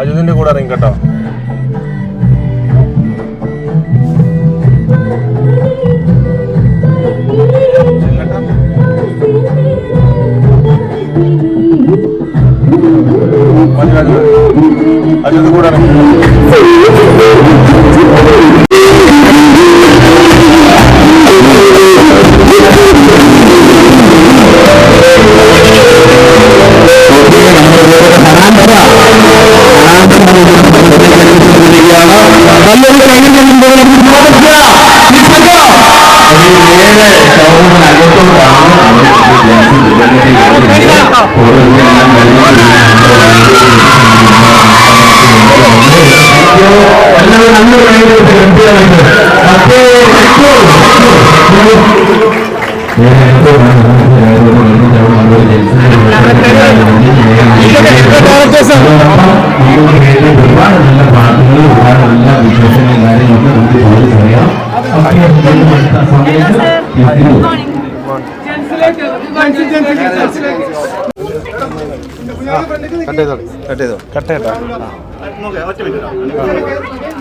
അജിതിന്റെ കൂടെ ഇറങ്ങി കേട്ടോ. ഒരുപാട് നല്ല പാട്ടുകൾ ഒരുപാട് നല്ല വിശേഷങ്ങളും കാര്യങ്ങളൊക്കെ നമുക്ക് കട്ട് ചെയ്തോ കട്ട് ചെയ്തോ കട്ട് ചെയ്തോ. കട്ട് ചെയ്തോ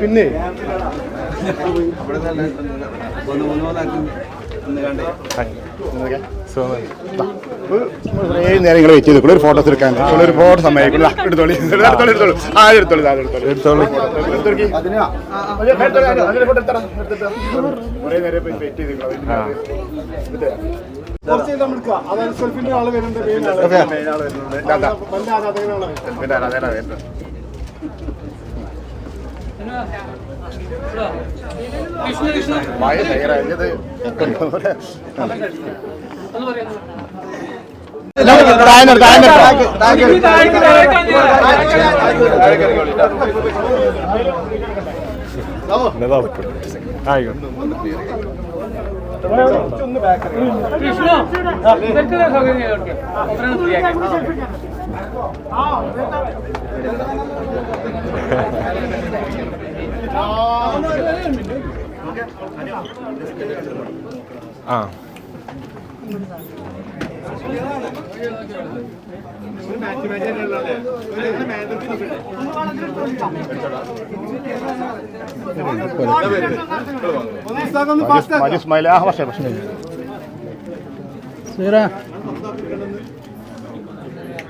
പിന്നെ? ഏഴ് നേരം നിങ്ങൾ വെയിറ്റ് ചെയ്തു ഒരു ഫോട്ടോസ് എടുക്കാൻ. ഒരു ഫോട്ടോ സമയം എടുത്തോളി. എടുത്തോളി. എടുത്തോളൂ ആ എടുത്തോളി ദാ, എടുത്തോളി. എടുത്തോളി. എടുത്തോളി. അതിനാ? ഒരു ഫോട്ടോ എടുത്തോ, ഫോട്ടോ എടുത്തോ, എടുത്തോ. കുറേ നേരം പോയി വെയിറ്റ് ചെയ്തു സെൽഫിന്റെ ആൾ വരുന്നുണ്ട് സെൽഫിന്റെ ആരാധകനാണ് വരുന്നത്. വായ തയ്യാറായത് താഴെ താഴെ ആയിക്കോട്ടെ വിഷ്ണു ഇവർക്ക് സൗകര്യം ആ. സ്മൈൽ ആ പക്ഷേ പക്ഷേ ഇവിടെ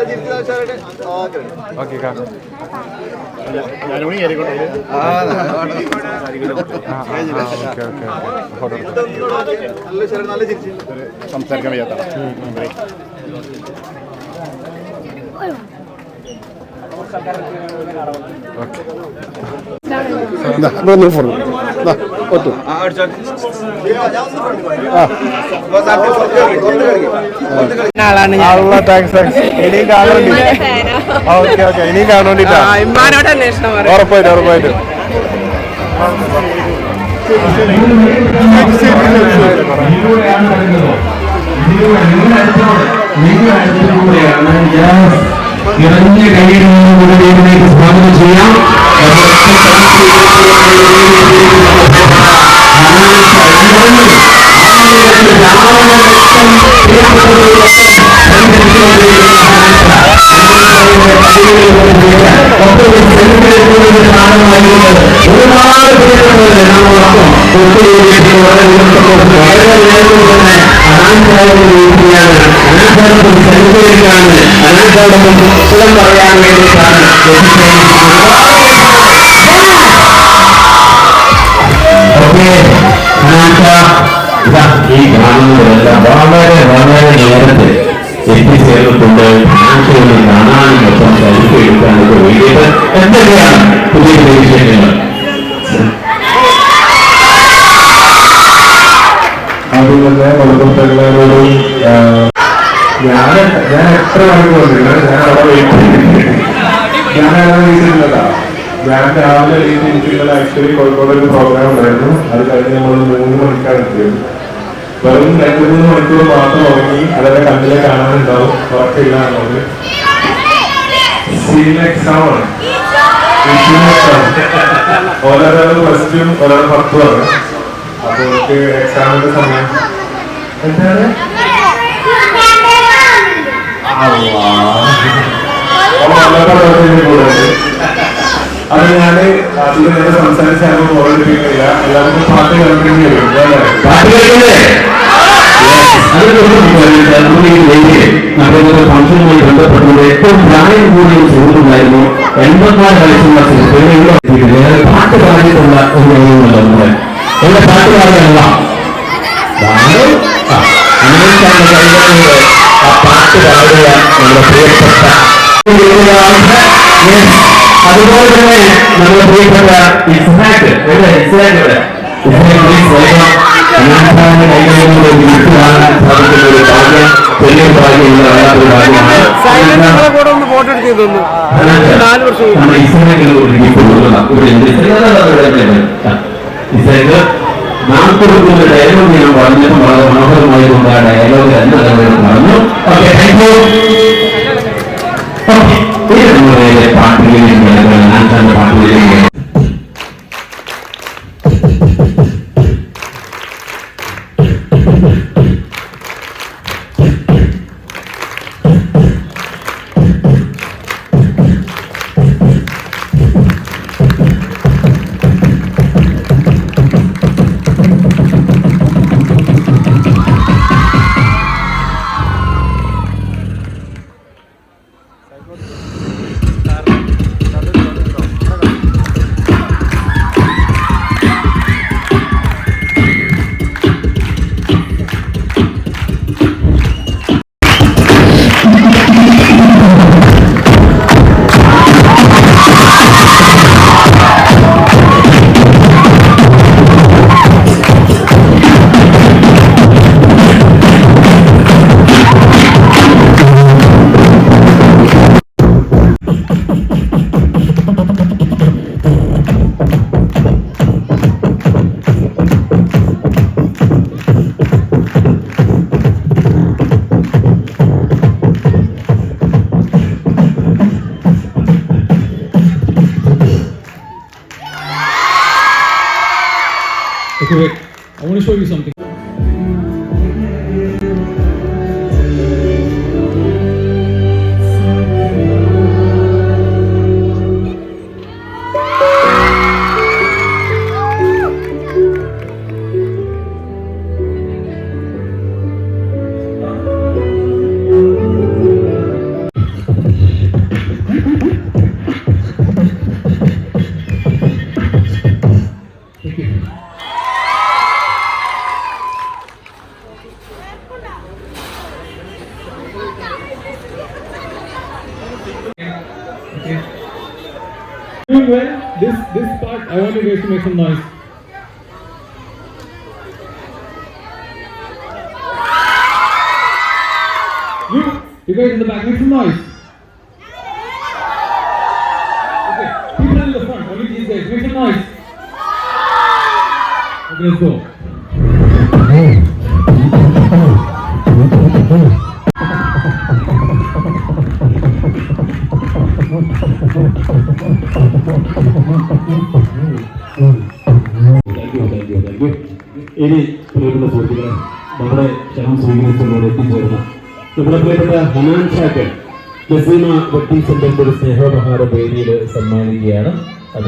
ഓക്കെ ഓക്കെ സംസാരിക്കാൻ വയ്യാത്ത ഒറ്റ ആളുള്ള താങ്ക്സ് താങ്ക്സ് ഇനിയും കാണുന്നുണ്ട്. ഓക്കെ ഓക്കെ ഇനിയും കാണുന്നുണ്ടിട്ടാ ഉറപ്പായിട്ടും ഉറപ്പായിട്ടും. ഇതിലൂടെയാണ് വരുന്നത് ഇതിലൂടെ നിങ്ങൾ അടുത്തോട് ഒരുപാട് കാണുന്നതെല്ലാം വളരെ വളരെ നേരത്തെ എത്തിച്ചേർന്നിട്ടുണ്ട് നാട്ടുകളിൽ കാണാനും ഒപ്പം സെൽഫി എടുക്കാനൊക്കെ വേണ്ടിയിട്ട് എന്തൊക്കെയാണ് പുതിയ പുതിയ വിഷയങ്ങൾ ആദ്യം തന്നെ മലപ്പുറത്തെല്ലാവരോടും ഞാൻ ഞാൻ എത്ര മണിക്ക് വന്നില്ല ഞാൻ അവിടെ വെയിറ്റ് ചെയ്തിട്ടുണ്ട്. ഞാൻ അവിടെ വീട്ടിലില്ലതാ ഞാൻ രാവിലെ വീട്ടിൽ ആക്ച്വലി കോഴിക്കോട് ഒരു പ്രോഗ്രാം ഉണ്ടായിരുന്നു. അത് കഴിഞ്ഞ് നമ്മൾ മൂന്ന് മണിക്കാണ് എത്തിയത്. വെറും രണ്ട് മൂന്ന് മണിക്കൂർ മാത്രം ഉറങ്ങി അതൊക്കെ കണ്ണിലെ കാണാനുണ്ടാവും. ഉറക്കില്ല എന്നുള്ളത്. സീൻ എക്സാം ആണ്. പ്ലസ് ടു ഒരാൾ പത്തുമാണ് അപ്പോൾ എനിക്ക് എക്സാമിന്റെ സമയം. എന്താണ്? അത് ഞാൻ അതിൽ നേരെ സംസാരിച്ചാലും ഓർമ്മിപ്പിക്കുന്നില്ല എല്ലാവർക്കും പാട്ട് കേൾക്കേണ്ടി വരും? പാട്ട് കേൾക്കണ്ടേ നമ്മുടെ ഫംഗ്ഷനുമായി ബന്ധപ്പെട്ടുകൊണ്ട് ഏറ്റവും പ്രായം കൂടിയ ഒരു സുഹൃത്തുണ്ടായിരുന്നു. എൺപത്തിനാല് വയസ്സുള്ള സുഹൃത്തുക്കളെ പാട്ട് പാടിയിട്ടുള്ള ഒരു കഴിവുമല്ല നമ്മുടെ എന്റെ പാട്ട് ആ പാട്ട് പാടുക നമ്മുടെ പ്രിയപ്പെട്ട. അതുപോലെ തന്നെ നമ്മുടെ പ്രിയപ്പെട്ട ഇസ്ഹാക്ക് എവിടെ ഇസ്ഹാക്ക് നാം കൊടുക്കുന്ന ഡയലോഗ് ഞാൻ പറഞ്ഞപ്പോൾ വളരെ മനോഹരമായതുകൊണ്ട് ആ ഡയലോഗ് തന്നെ പറഞ്ഞു ഓക്കെ താങ്ക് യു ഓക്കെ ഇത് നമ്മുടെ പാട്ടുകളിലേക്ക് ഞാൻ തന്നെ പാട്ടുകളിലേക്ക് I want to show you something. This this part, I want you guys to make some noise. You, you guys in the back, make some noise. Okay, people in the front, only these guys, make some noise. Okay, let's go. പ്രിയപ്പെട്ട ഹനാൻ ഷാക്കൻ Jaseema wedding സെന്ററിന്റെ ഒരു സ്നേഹോപഹാര വേദിയിൽ സമ്മാനിക്കുകയാണ്. അത്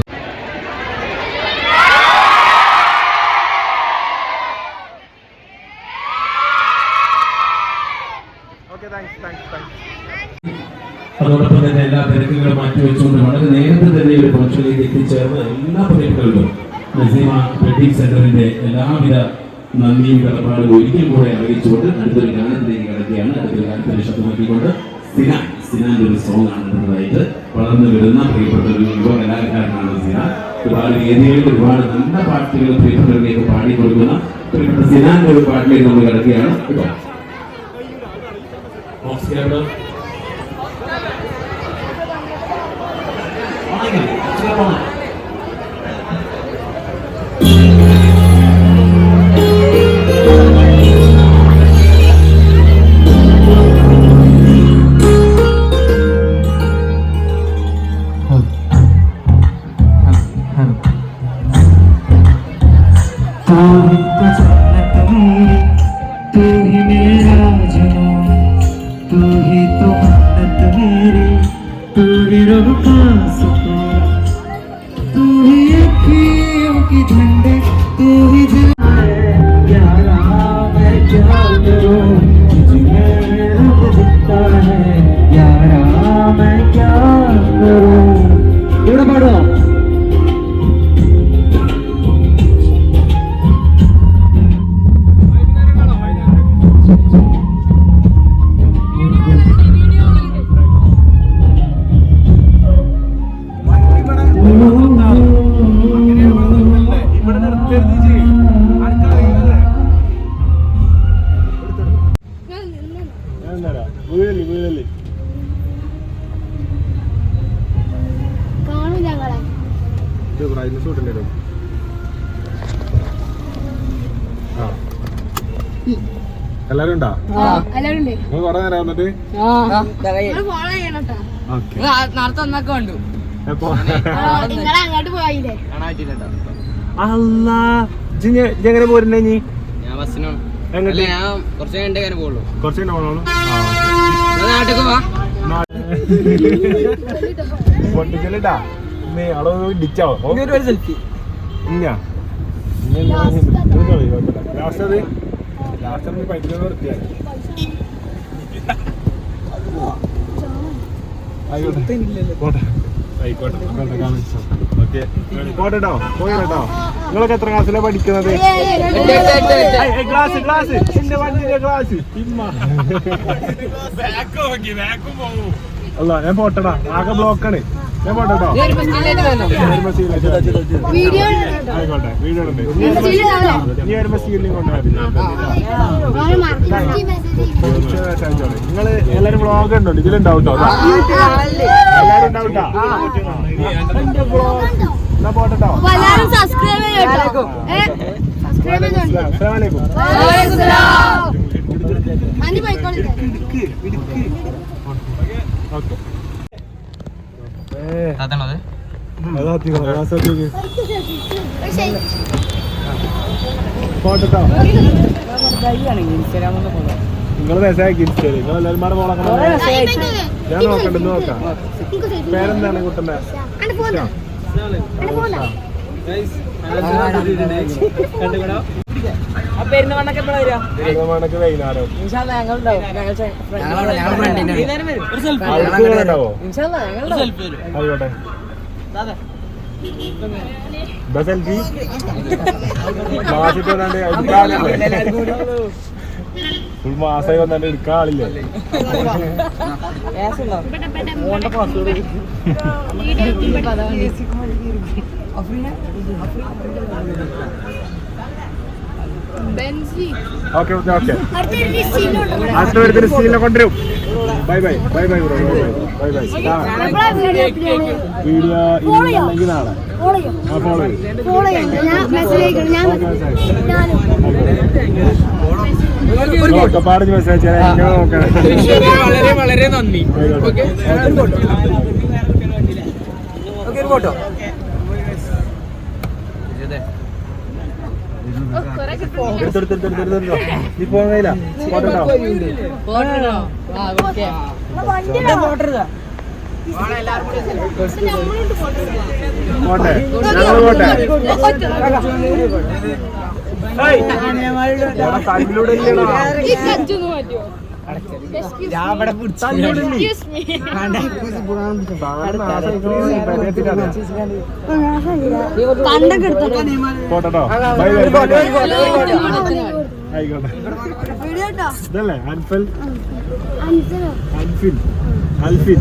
അതോടൊപ്പം തന്നെ എല്ലാ തിരക്കുകളും മാറ്റിവെച്ചുകൊണ്ട് വളരെ നേരത്തെ തന്നെ ഒരു ഫംഗ്ഷനിലേക്ക് എത്തിച്ചേർന്ന എല്ലാ പ്രിയപ്പെട്ടവരും നസീമ വെഡിങ് സെന്ററിന്റെ എല്ലാവിധ നന്ദിയും കടപ്പാടും ഒരിക്കൽ കൂടെ അറിയിച്ചുകൊണ്ട് അടുത്തൊരു ഗാനത്തിലേക്ക് കിടക്കുകയാണ്. അടുത്തൊരു ഗാനത്തിന് ശബ്ദമാക്കിക്കൊണ്ട് സിനാൻ സിനാന്റെ ഒരു സോങ് ആണ് അടുത്തതായിട്ട് വളർന്നു വരുന്ന പ്രിയപ്പെട്ട ഒരു യുവ കലാകാരനാണ് സിനാൻ ഒരുപാട് വേദികളിൽ ഒരുപാട് നല്ല പാട്ടുകൾ പ്രിയപ്പെട്ടവരിലേക്ക് പാടിക്കൊടുക്കുന്ന പ്രിയപ്പെട്ട സിനാന്റെ ഒരു പാട്ടിലേക്ക് നമ്മൾ കിടക്കുകയാണ്. കേട്ടോ ഓസ്കാരുടെ तू ही तो जन्नत मेरी तू ही मेरा जुनून तू ही तो मन्नत मेरी तू ही रूह का ബ്രൈറ്റ്നസ് കൂട്ടണ്ടോ ആ. എല്ലാരും ഉണ്ടോ? എല്ലാവരും ഉണ്ട് നിങ്ങൾ കുറെ നേരം വന്നിട്ട് അല്ല. എങ്ങനെ പോരുന്നേ നീ ഞാൻ ബസ്സിനാണ്. കുറച്ച് കഴിഞ്ഞിട്ടേ പോകുള്ളൂ കുറച്ച് കഴിഞ്ഞ നാട്ടിലേക്ക് വാ. പൊട്ടിച്ചല്ലിട്ടാ നീ അവിടെ ഇടിച്ചോ സെൽഫി ഇല്ല ലാസ്റ്റ് അത് ലാസ്റ്റ് നമ്മൾ പൈസ നിർത്തിയാൽ ആയിക്കോട്ടെ പോട്ടെ ആയിക്കോട്ടെ ആയിക്കോട്ടെ കാണിച്ചു ഓക്കെ പോട്ടെ കേട്ടോ പോയി കേട്ടോ നിങ്ങളൊക്കെ എത്ര ക്ലാസ്സിലാ പഠിക്കുന്നത് എന്റെ വണ്ടിന്റെ അല്ല ഞാൻ പോട്ടടാ ആകെ ബ്ലോക്കാണ് ഞാൻ പോട്ടെട്ടോ. വീഡിയോ ആയിക്കോട്ടെ. വീഡിയോ ഉണ്ട് നീ വരുമ്പോ സീലിംഗ് കൊണ്ടുപോയി നിങ്ങൾ എല്ലാരും വ്ളോഗ് ഉണ്ടോ ഇതിലുണ്ടാവും കേട്ടോ എല്ലാരും ഉണ്ടാവും കേട്ടോ എന്നാ പോട്ടെട്ടോ. എല്ലാരും സബ്സ്ക്രൈബ് ചെയ്യട്ടോ അഞ്ച് പോയിക്കോളി. ഓക്കെ. അതാണത് പോട്ടെട്ടോ നിങ്ങൾ മെസ്സേജ് ഇൻസ്റ്റയിൽ നിങ്ങൾ എല്ലാവരും പോളക്കണം ഞാൻ നോക്കണ്ടെന്ന് നോക്കാം പേരെന്താണ് കുട്ടന്റെ വൈകുന്നേരം. ആയിക്കോട്ടെ. സെൽഫി മാസിട്ട് വന്നാണ്ട് ഫുൾ മാസായി വന്നാണ്ട് എടുക്കാൻ ആളില്ലേ? ബെൻസി ഓക്കെ ഓക്കെ ഓക്കെ അടുത്ത വരുന്ന സീലിനെ കൊണ്ടുവരും. Bye bye bye bye bro bye bye video ഇല്ലെങ്കിൽ നാളെ. ഫോളോ ഫോളോ ഞാൻ മെസ്സേജ് ഞാൻ ഞാനും. ഒക്കെപ്പാട് മെസ്സേജ് വളരെ വളരെ നന്ദി. Okay photo. നീ പോകാൻ കഴിയില്ല പോട്ടോ പോട്ടെ ഞങ്ങൾ പോട്ടെ കണ്ണിലൂടെ പോട്ടോ ആയിക്കോട്ടെ ഇതല്ലേ അൻഫൽ അഞ്ചനോ അൻഫിൻ അൽഫിൻ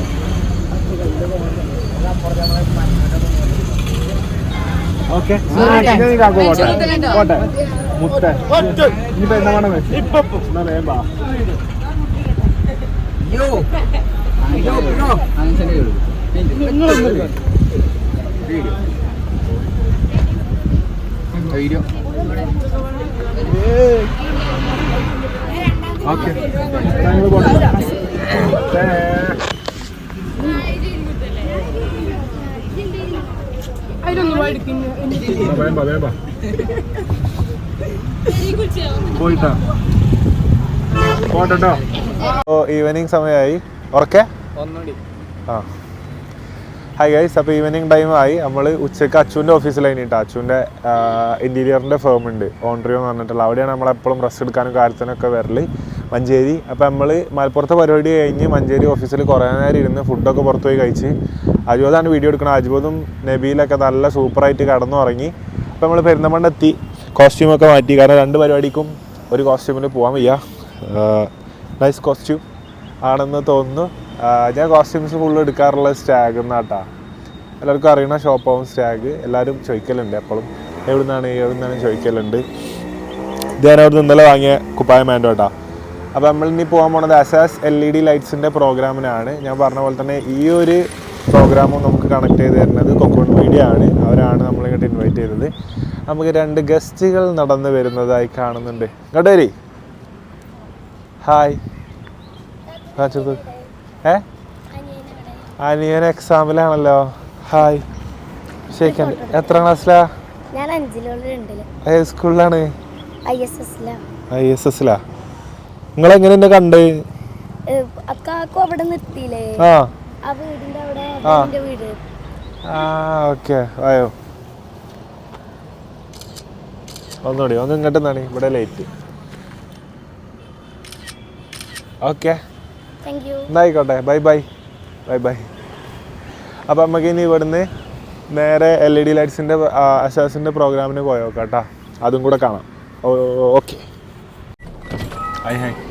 ബൈ പോട്ടെ. ഓക്കെ പോട്ടെ. മുട്ട. ഇനിയിപ്പോ എന്താ വേണം? എന്നാ വേഗം വാ. ഓക്കെ. ഞങ്ങൾ പോട്ടെ. ഏ. എന്നാ വേഗം വാ, വേഗം വാ. പോയിട്ടാ. പോട്ടോ ഈവനിങ് സമയമായി. ഉറക്കെ? ആ. ഹായ് ഗൈസ് അപ്പോൾ ഈവനിങ് ടൈം ആയി. നമ്മൾ ഉച്ചയ്ക്ക് അച്ചുവിന്റെ ഓഫീസിൽ കേട്ടോ അച്ചുവിന്റെ ഇന്റീരിയറിന്റെ ഫേം ഉണ്ട്. ഓൺട്രിയോ എന്ന് പറഞ്ഞിട്ടുള്ള. അവിടെയാണ് നമ്മൾ എപ്പോഴും റെസ്റ്റ് എടുക്കാനും കാര്യത്തിനൊക്കെ വരൽ. മഞ്ചേരി. അപ്പോൾ നമ്മൾ മലപ്പുറത്തെ പരിപാടി കഴിഞ്ഞ് മഞ്ചേരി ഓഫീസിൽ കുറേ നേരം ഇരുന്ന് ഫുഡൊക്കെ പുറത്തു പോയി കഴിച്ച് അജുബോധാണ് വീഡിയോ എടുക്കുന്നത് അജുബോധും നബീലൊക്കെ നല്ല സൂപ്പറായിട്ട് കടന്നു ഇറങ്ങി അപ്പോൾ നമ്മൾ പെരുന്തമണ്ണ എത്തി. കോസ്റ്റ്യൂമൊക്കെ മാറ്റി. കാരണം രണ്ട് പരിപാടിക്കും ഒരു കോസ്റ്റ്യൂമിൽ പോകാൻ വയ്യ. നൈസ് കോസ്റ്റ്യൂം ആണെന്ന് തോന്നുന്നു. ഞാൻ കോസ്റ്റ്യൂംസ് ഫുൾ എടുക്കാറുള്ള സ്റ്റാഗ് എന്നാട്ടാ എല്ലാവർക്കും അറിയണ ഷോപ്പാവും സ്റ്റാഗ് എല്ലാവരും ചോദിക്കലുണ്ട് എപ്പോഴും എവിടെ നിന്നാണ് എവിടെ നിന്നാണ് ചോദിക്കലുണ്ട് ഞാൻ അവിടെ ഇന്നലെ വാങ്ങിയ കുപ്പായ മാൻഡോ കേട്ടാ അപ്പോൾ നമ്മൾ ഇനി പോകാൻ പോണത് അസാസ് എൽ ഇ ഡി ലൈറ്റ്സിന്റെ പ്രോഗ്രാമിനാണ് ഞാൻ പറഞ്ഞ പോലെ തന്നെ ഈ ഒരു പ്രോഗ്രാമും നമുക്ക് കണക്ട് ചെയ്ത് തരുന്നത് കൊക്കോൺ മീഡിയ ആണ്. അവരാണ് നമ്മളിങ്ങോട്ട് ഇൻവൈറ്റ് ചെയ്തത്. നമുക്ക് രണ്ട് ഗസ്റ്റുകൾ നടന്നു വരുന്നതായി കാണുന്നുണ്ട്. വരി. ഹായ് കാച്ചത് ഏ? അനിയൻ എക്സാമിലാണല്ലോ ഹായ് ഷേഖൻ എത്ര ക്ലാസ്സിലാ ഏത് സ്കൂളിലാണ് ഐ എസ് എസിലാണ് ഐ എങ്ങനെ എന്നെ കണ്ട്? അവിടെ നിർത്തിയില്ലേ? ആ. ആ വീടിന്റെ അവിടെ ആ. എന്റെ വീട്. ആ ഓക്കെ. ആയോ ഒന്നുകൂടി ഒന്ന് ഇങ്ങോട്ട് നിന്നാണ്. ഇവിടെ ലേറ്റ് ഓക്കെ. താങ്ക് യു എന്നായിക്കോട്ടെ ബൈ ബൈ ബൈ ബൈ അപ്പം നമുക്ക് ഇനി ഇവിടുന്ന് നേരെ എൽ ഇ ഡി ലൈറ്റ്സിന്റെ അശാസിന്റെ പ്രോഗ്രാമിന് പോയോ കേട്ടാ അതും കൂടെ കാണാം. Okay. Aí, Hank.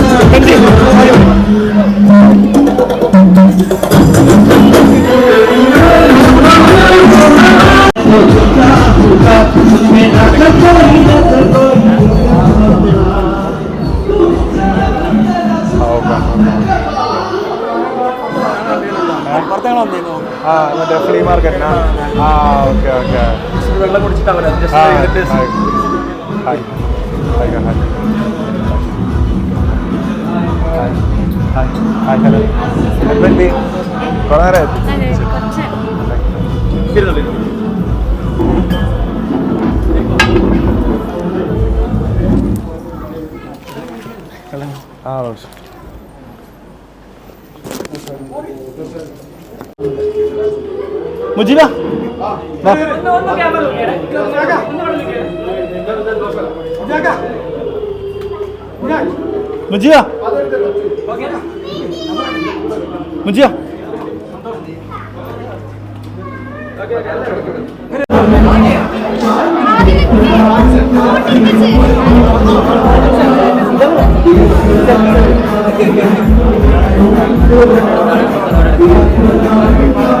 Flea market ആ ഓക്കെ ഓക്കെ വെള്ളം കുടിച്ചിട്ട് അവരെ hi hi hi hi hello എന്തുണ്ട് കുറേ നേരമായി ആ റോസ് മുജില വാ. ഒന്ന് ഇവിടെ മുജിയ Thank എന്താ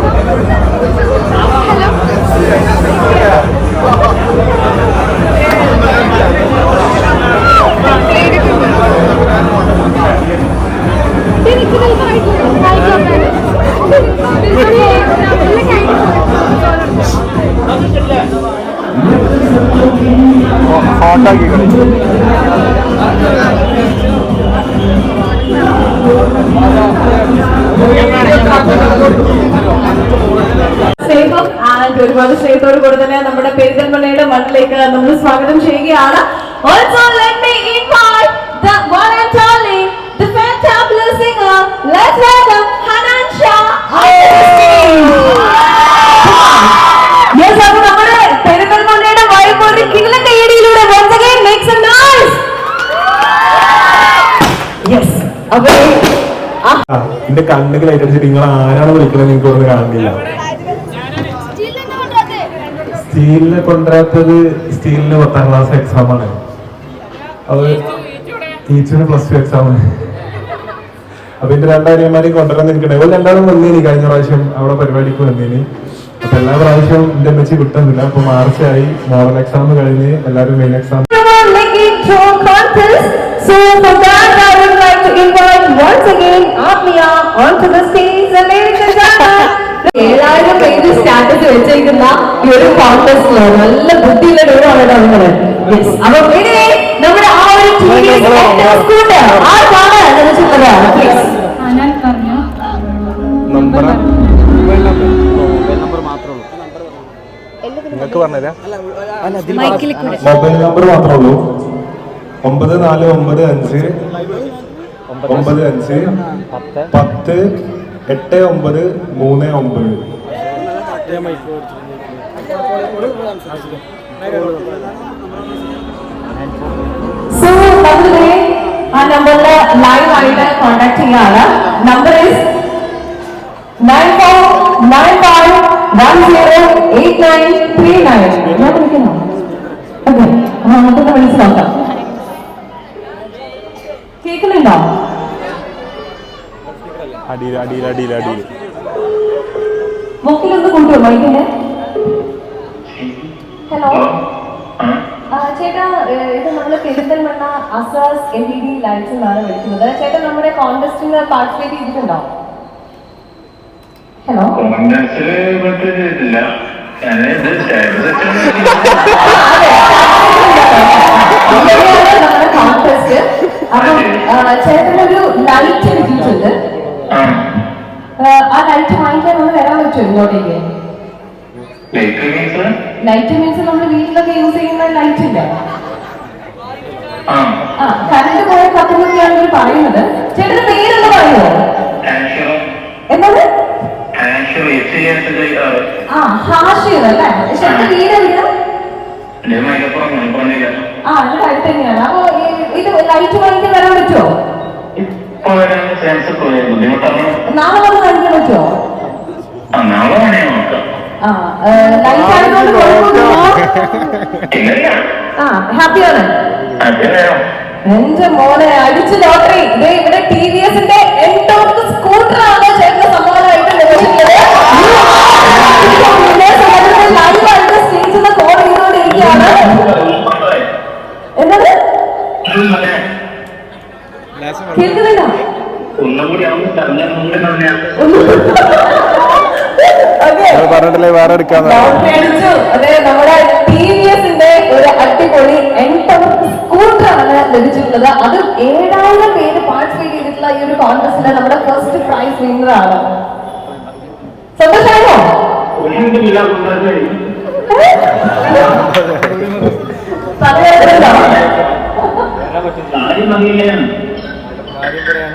അപ്പൊ എന്റെ കണ്ണുകൾ ഏറ്റടിച്ചിട്ട് നിങ്ങൾ ആരാണ് വിളിക്കുന്നത് നിങ്ങൾക്ക് ഒന്ന് കാണുന്നില്ല. സ്റ്റീലിനെ കൊണ്ടുവരാത്തത് സ്റ്റീലിന് പത്താം ക്ലാസ് എക്സാം ആണ്. അത് ടീച്ചറിന് പ്ലസ് ടു എക്സാം ആണ്. അപ്പൊ എന്റെ രണ്ടനിയന്മാരെയും കൊണ്ടുവരാൻ നിൽക്കണേ ഒരു രണ്ടാളും വന്നേനി കഴിഞ്ഞ പ്രാവശ്യം അവിടെ പരിപാടിക്ക് വന്നേനി. അപ്പൊ എല്ലാ പ്രാവശ്യവും എന്റെ അമ്മച്ചി കിട്ടുന്നില്ല അപ്പൊ മാർച്ചായി മോഡൽ എക്സാം കഴിഞ്ഞ് എല്ലാവരും main exam So for that, I would like to invite once again Atmiya onto the stage. And ladies and gentlemen, ഏഴായിരം പേര് സ്റ്റാറ്റസ് വെച്ചേക്കുന്ന ഈ ഒരു കോൺടെസ്റ്റിൽ നല്ല ബുദ്ധിയുള്ള ഡോറാണ് നമ്മൾ യെസ് അപ്പൊ ഇനി നമ്മുടെ ആ ഒരു ടി വി സ്കൂട്ടർ ആർക്കാണ് ലഭിച്ചിട്ടുള്ളത് പ്ലീസ് നമ്പർ നിങ്ങൾക്ക് പറഞ്ഞുതരാം മൊബൈൽ നമ്പർ മാത്രമേ ഉള്ളൂ ഒമ്പത് നാല് ഒമ്പത് അഞ്ച്. ഒമ്പത് അഞ്ച്. പത്ത്. എട്ട് ഒമ്പത് മൂന്ന് ഒമ്പത്. സോ നമ്മുടെ ആ നമ്പറിൽ ലൈവ് ആയിട്ട് കോണ്ടാക്ട് ചെയ്യാണ് number is nine four nine five one zero eight nine three nine okay നമുക്കൊന്ന് വിളിച്ച് നോക്കാം. കേൾക്കുന്നുണ്ടോ അടിയിൽ അടിയിൽ അടിയിൽ അടിയിൽ. മൊക്കിലൊന്ന് കൊണ്ടുവോ മൈക്കിൽ ഹലോ. ചേട്ടാ ഇത് നമ്മൾ Perinthalmanna Asas L E D lights എന്നാണ് വിളിക്കുന്നത്. ചേട്ടാ നമ്മുടെ കോൺടെസ്റ്റിന് പാർട്ടിസിപ്പേറ്റ് ചെയ്തിട്ടുണ്ടോ? ഹലോ. കോൺഗ്രസിൽ പറ്റിയിട്ടില്ല ഞാനിത് അപ്പം ചേട്ടനൊരു ലൈറ്റ് കിട്ടിയിട്ടുണ്ട് ആ. ലൈറ്റ് വാങ്ങിക്കാൻ ഒന്ന് വരാൻ പറ്റുമോ ഇങ്ങോട്ടേക്ക്? ലേറ്റ് മീൻസ് നമ്മൾ വീട്ടിലൊക്കെ യൂസ് ചെയ്യുന്ന ലൈറ്റ് ഇല്ലേ. ആ. കറണ്ട് പോയ കത്തുന്നൊക്കെയാണ് ഇവർ പറയുന്നത്. ചേട്ടന്റെ പേരൊന്ന് പറയുമോ? ചെയ്യാൻ ആ ഹാഷിർ അല്ലേ? ചേട്ടന്റെ വീട് ആ ഇത് അടുത്ത് തന്നെയാണ് അപ്പൊ ഈ- ഇത് ലൈറ്റ് വാങ്ങിക്കാൻ വരാൻ പറ്റുമോ? നാളെ വന്ന് കാണിക്കാൻ ലൈറ്റ് ആയതുകൊണ്ട് കുഴപ്പമൊന്നുമില്ല ഇല്ല ആ ഹാപ്പിയാണ് എന്റെ മോനെ അടിച്ച് ലോട്ടറി ഇവിടെ ടി വി എസിന്റെ എൻടോർക്ക് സ്കൂട്ടറാണ് ഓക്കെ കേൾക്കുന്നില്ല പറഞ്ഞിട്ടില്ലേ വേറെ അടിച്ചു അതെ നമ്മുടെ ടി വി എസിന്റെ ഒരു അടിപൊളി സ്കൂട്ടർ സ്കൂട്ടറാണ് ലഭിച്ചിട്ടുള്ളത്. അത് ഏഴായിരം പേര് പാർട്ടിസിപ്പേറ്റ് ചെയ്തിട്ടുള്ള ഈ ഒരു കോൺടെസ്റ്റിലെ നമ്മുടെ ഫസ്റ്റ് പ്രൈസ് വിന്നറാണ് സന്തോഷമാണോ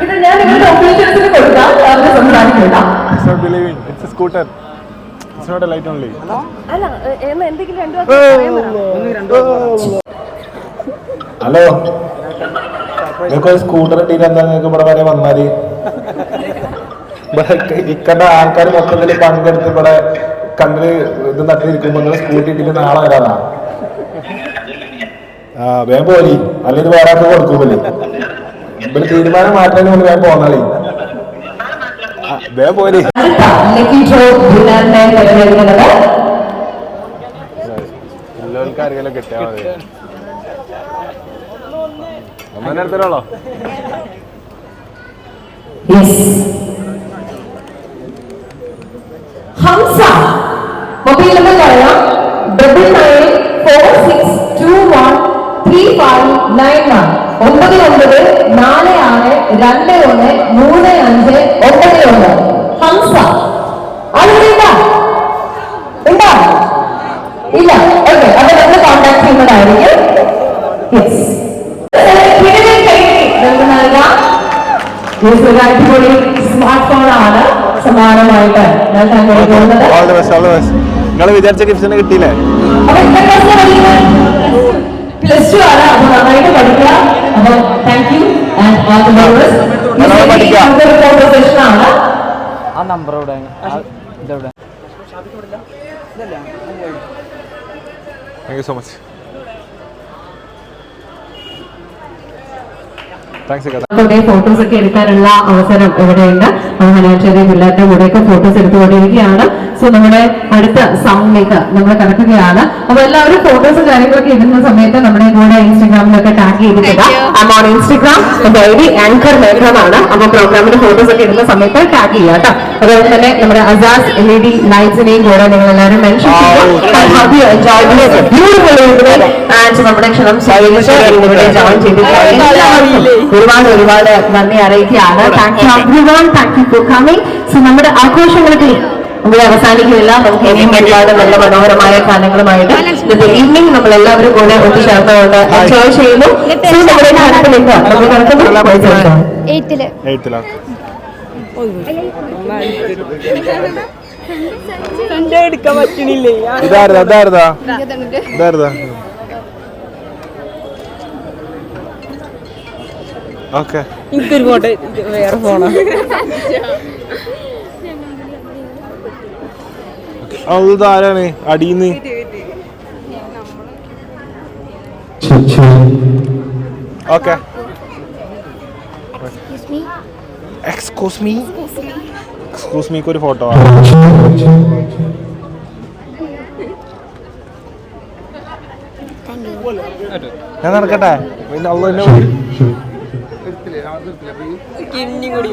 ഇത് ഞാൻ നിങ്ങളുടെ ഒഫീഷ്യൽസിന് കൊടുക്കാം. അവർ സംസാരിക്കില്ല It's not believing. It's a scooter. It's not a light only. അല്ല എന്ന് എന്തെങ്കിലും രണ്ടു വാക്ക് ഹലോ? നിങ്ങൾക്ക് ഒരു സ്കൂട്ടർ ഇട്ടിട്ട് എന്താ നിങ്ങൾക്ക് ഇവിടെ വരെ വന്നാൽ ഇവിടെ ഇക്കണ്ട ആൾക്കാർ മൊത്തത്തിൽ പങ്കെടുത്ത് ഇവിടെ കണ്ടിൽ ഇത് നട്ടിരിക്കുമ്പോ നിങ്ങൾ സ്കൂട്ടി ഇട്ടിട്ട് നാളെ വരാനാ? ആ വേഗം പോലി അല്ലെങ്കിൽ ഇത് വേറെ ആൾക്ക് കൊടുക്കൂല്ലേ ഇവിടെ തീരുമാനം മാറ്റാൻ കൊണ്ട് വേഗം പോന്നാളി. വേം വേഗം എല്ലാവർക്കും ആരെങ്കിലും കിട്ടിയാൽ മതി. ഒന്നെ യെസ് ഹംസ. മൊബൈൽ നമ്പർ പറയാം. Double nine four six two one three five nine one ഒമ്പത് ഒമ്പത് നാല് ആറ് രണ്ട് ഒന്ന് മൂന്ന് അഞ്ച് ഒമ്പത് ഒന്ന്. ഹംസ ആരുടെ ഉണ്ടോ ഉണ്ടോ? ഇല്ല. ഓക്കെ അപ്പൊ നമ്മൾ കോൺടാക്ട് ചെയ്യുന്നതായിരിക്കും യെസ് അടിപൊളി സ്മാർട്ട് ഫോൺ ആണ് സമാനമായിട്ട് നൽകാൻ വേണ്ടി നിങ്ങൾ വിചാരിച്ച ഗിഫ്റ്റ് കിട്ടിയില്ലേ? പ്ലസ് ടു ആണ്. അപ്പൊ നന്നായിട്ട് പഠിക്കുക. അപ്പൊ താങ്ക് യു ആ നമ്പർ എവിടെ? ഇതെവിടെ? Thank you so much photos ഒക്കെ എടുക്കാനുള്ള അവസരം ഇവിടെയുണ്ട്. മനാശ്ശേരി പിള്ളേരുടെ കൂടെയൊക്കെ ഫോട്ടോസ് എടുത്തുകൊണ്ടിരിക്കുകയാണ്. സോ നമ്മുടെ അടുത്ത സൗണ്ടിലേക്ക് നമ്മൾ കിടക്കുകയാണ്. അപ്പൊ എല്ലാവരും ഫോട്ടോസ് കാര്യങ്ങളൊക്കെ ഇടുന്ന സമയത്ത് നമ്മുടെ കൂടെ ഇൻസ്റ്റാഗ്രാമിലൊക്കെ ടാഗ് ചെയ്തിട്ടുണ്ട് ഓൺ ഇൻസ്റ്റാഗ്രാം ഡെയിലി ആങ്കർ മേഖലമാണ് അപ്പൊ പ്രോഗ്രാമിന്റെ ഫോട്ടോസ് ഒക്കെ ഇടുന്ന സമയത്ത് ടാഗ് ചെയ്യാം കേട്ടോ. അതുപോലെ തന്നെ നമ്മുടെ അസാസ് എൽ ഇ ഡി ലൈറ്റ്സിനെയും കൂടെ നിങ്ങൾ എല്ലാവരും മെൻഷൻ ആൻഡ് നമ്മുടെ ക്ഷണം സ്വീകരിച്ച് ഇവിടെ ജോയിൻ ചെയ്തിട്ടുണ്ട് എല്ലാവർക്കും ഒരുപാട് ഒരുപാട് നന്ദി അറിയിക്കുകയാണ്. Thank you everyone thank you for coming so നമ്മുടെ ആഘോഷങ്ങൾക്ക് ഇവിടെ അവസാനിക്കുന്നില്ല. നമുക്ക് ഇനിയും ഒരുപാട് നല്ല മനോഹരമായ ഗാനങ്ങളുമായിട്ട് ഈവനിങ് നമ്മൾ എല്ലാവരും കൂടെ ഒത്തുചേർന്നുകൊണ്ട് എൻജോയ് ചെയ്യുന്നു. നമ്മുടെ ഓക്കെ. എനിക്കൊരു ഫോട്ടോ വേറെ ഫോണാ. അത് ആരാണ് അടിയിന്ന്? ഓക്കെ. എക്സ്ക്യൂസ് മീ എക്സ്ക്യൂസ് മീക്ക് ഒരു ഫോട്ടോ ഞാൻ നടക്കട്ടെ. പിന്നെ തന്നെ കിഞ്ഞി കൂടി.